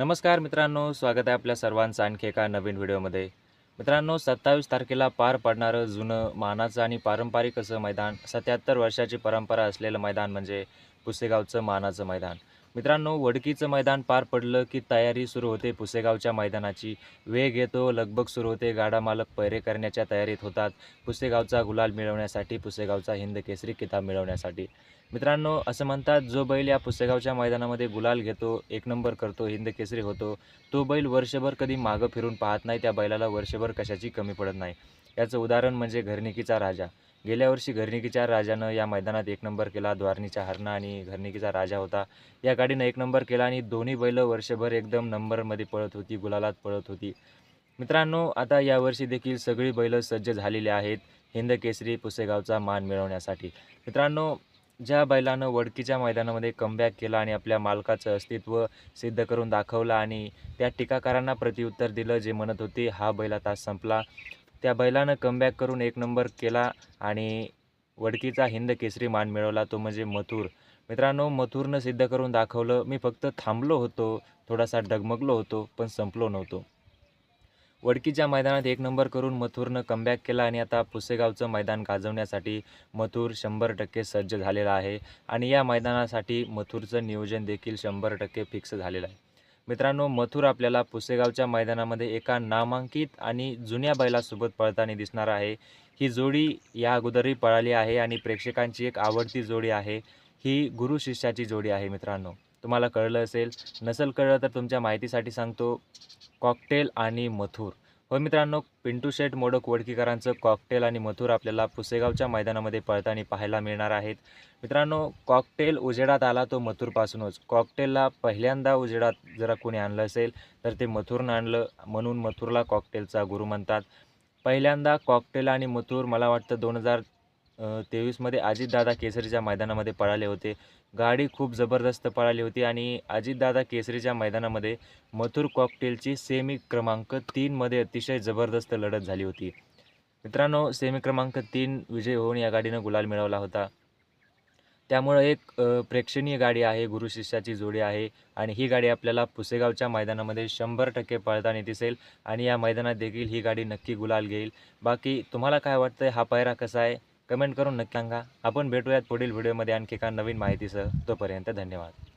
नमस्कार मित्रांनो स्वागत आहे आपल्या सर्वांचं आणखी एका नवीन व्हिडिओमध्ये. मित्रांनो सत्तावीस तारखेला पार पडणारं जुनं मानाचं आणि पारंपरिक असं मैदान सत्याहत्तर वर्षाची परंपरा असलेलं मैदान म्हणजे पुसेगावचं मानाचं मैदान. मित्रांनो वडकीचं मैदान पार पडलं की तयारी सुरू होते पुसेगावच्या मैदानाची. वेग येतो लगबग सुरू होते. गाडा मालक पैरे करण्याच्या तयारीत होतात. पुसेगावचा गुलाल मिळवण्यासाठी पुसेगावचा हिंद केसरी किताब मिळवण्यासाठी. मित्रांनो असं म्हणतात जो बैल या पुसेगावच्या मैदानामध्ये गुलाल घेतो एक नंबर करतो हिंद केसरी होतो तो बैल वर्षभर कधी मागं फिरून पाहत नाही त्या बैलाला वर्षभर कशाची कमी पडत नाही. याचं उदाहरण म्हणजे घरनिकीचा राजा. गेल्या वर्षी घरनिकीच्या राजानं या मैदानात एक नंबर केला द्वारणीचा हरणा आणि घरनिकीचा राजा होता. या गाडीनं एक नंबर केला आणि दोन्ही बैलं वर्षभर एकदम नंबरमध्ये पळत होती गुलालात पळत होती. मित्रांनो आता यावर्षी देखील सगळी बैलं सज्ज झालेली आहेत हिंद केसरी पुसेगावचा मान मिळवण्यासाठी. मित्रांनो ज्या बैलानं वडकीच्या मैदानामध्ये कमबॅक केला आणि आपल्या मालकाचं अस्तित्व सिद्ध करून दाखवलं आणि त्या टीकाकारांना प्रत्युत्तर दिलं जे म्हणत होते हा बैल आता संपला. त्या बैलानं कमबॅक करून एक नंबर केला आणि वडकीचा हिंद केसरी मान मिळवला तो म्हणजे मथुर. मित्रांनो मथुरनं सिद्ध करून दाखवलं मी फक्त थांबलो होतो थोडासा डगमगलो होतो पण संपलो नव्हतो. वडकीच्या मैदानात एक नंबर करून मथुरनं कमबॅक केला आणि आता पुसेगावचं मैदान गाजवण्यासाठी मथुर शंभर टक्के सज्ज झालेला आहे. आणि या मैदानासाठी मथुरचं नियोजन देखील शंभर टक्के फिक्स झालेलं आहे. मित्रांनो मथुर आपल्याला पुसेगावच्या मैदानामध्ये एका नामांकित आणि जुन्या बैलासोबत पळताना दिसणार आहे. ही जोडी या अगोदरही पळाली आहे आणि प्रेक्षकांची एक आवडती जोडी आहे. ही गुरु शिष्याची जोडी आहे मित्रांनो. तुम्हाला कळलं असेल नसेल कळलं तर तुमच्या माहितीसाठी सांगतो कॉकटेल आणि मथुर. हो मित्रांनो पिंटू शेठ मोडक वडकीकरांचं कॉकटेल आणि मथुर आपल्याला पुसेगावच्या मैदानामध्ये पळताना पाहायला मिळणार आहेत. मित्रांनो कॉकटेल उजेडात आला तो मथुरपासूनच. कॉकटेलला पहिल्यांदा उजेडात जरा कोणी आणलं असेल तर ते मथुरनं आणलं म्हणून मथुरला कॉकटेलचा गुरु म्हणतात. पहिल्यांदा कॉकटेल आणि मथुर मला वाटतं दोन हजार तेवीसमध्ये अजितदादा केसरीच्या मैदानामध्ये पळाले होते. गाडी खूप जबरदस्त पळाली होती आणि अजितदादा केसरीच्या मैदानामध्ये मथुर कॉकटेलची सेमी क्रमांक तीनमध्ये अतिशय जबरदस्त लढत झाली होती. मित्रांनो सेमी क्रमांक तीन विजय होऊन या गाडीनं गुलाल मिळवला होता. त्यामुळं एक प्रेक्षणीय गाडी आहे गुरु शिष्याची जोडी आहे आणि ही गाडी आपल्याला पुसेगावच्या मैदानामध्ये शंभर टक्के पळताना दिसेल आणि या मैदानात देखील ही गाडी नक्की गुलाल घेईल. बाकी तुम्हाला काय वाटतं हा पायरा कसा आहे? कमेंट करून नक्की सांगा. आपण भेटूयात पुढील व्हिडिओमध्ये आणखी एका नवीन माहितीसह. तोपर्यंत धन्यवाद.